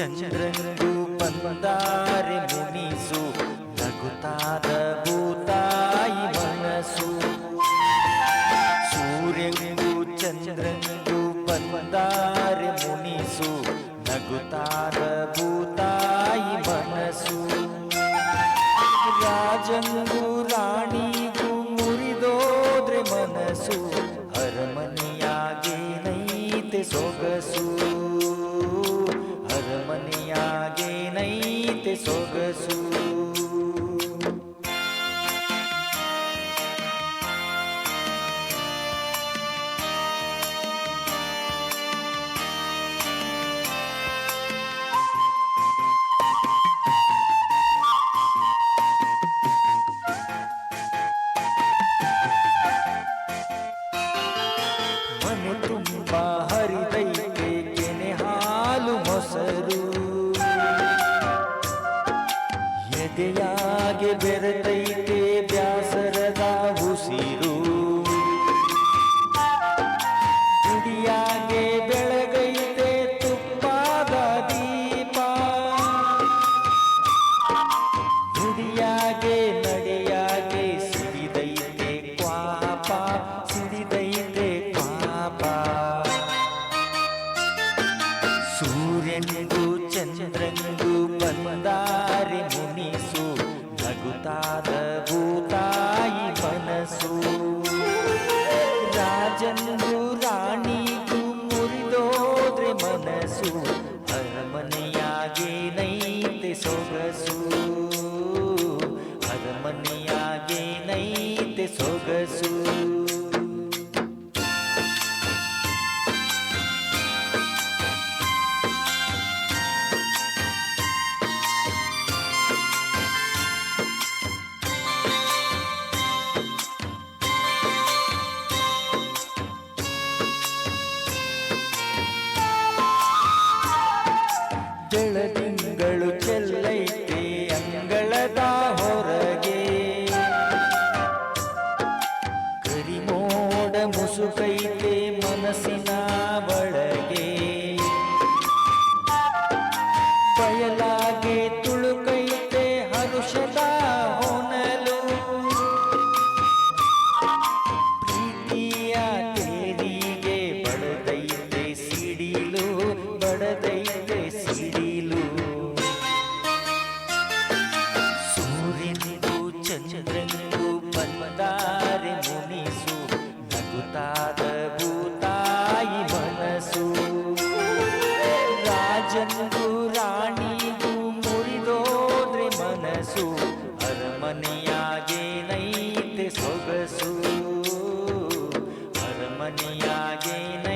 ಚಂದ್ರನಿಗೂ ಬಂದಾರೆ ಮುನಿಸು ನಗುತ್ತಾದ ಭೂತಾಯಿ ಮನಸ್ಸು ಸೂರ್ಯನಿಗೂ ಚಂದ್ರನಿಗೂ ಬಂದಾರೆ ಮುನಿಸು ನಗುತ್ತಾದ ಭೂತಾಯಿ ಮನಸ್ಸು ರಾಜಂಗೂ ರಾಣಿಗೂ ಮುರಿದೋದ್ರೆ ಮನಸ್ಸು ಅರಮನೆಯಾಗೇನೈತೆ ಸೊಗಸು. ಅರಮನೆಯಾಗೇನೈತೆ ಸೊಗಸು ನಗುತ್ತಾದ ಭೂತಾಯಿ ಮನಸ್ಸು ರಾಜನಿಗೂ ರಾಣಿಗೂ ಮುರಿದೋದ್ರೆ ಮನಸ್ಸು ಅರಮನೆಯಾಗೆ ನೈತೆ ಸೊಗಸು ಅರಮನೆಯಾಗೆ ನೈತೆ ಸೊಗಸು ಬೆಳದಿಂಗಳು ಅಂಗಳದ ಹೊರಗೆ. ಕರಿಮೋಡ ಮುಸುಕೈತೆ ಮನಸ್ಸಿನ ಒಳಗೆ. ಬಯಲಾಗೆ ನಿಂದು ಬಂದಾರೆ ಮುನಿಸು ನಗುತ್ತಾದ ಭೂತಾಯಿ ಮನಸ್ಸು ರಾಜನಿಗೂ ರಾಣಿಗೂ ಮುರಿದೋದ್ರೆ ಮನಸ್ಸು ಅರಮನೆಯಾಗೇನೈತೆ ಸೊಗಸು. ಅರಮನೆಯಾಗೇನ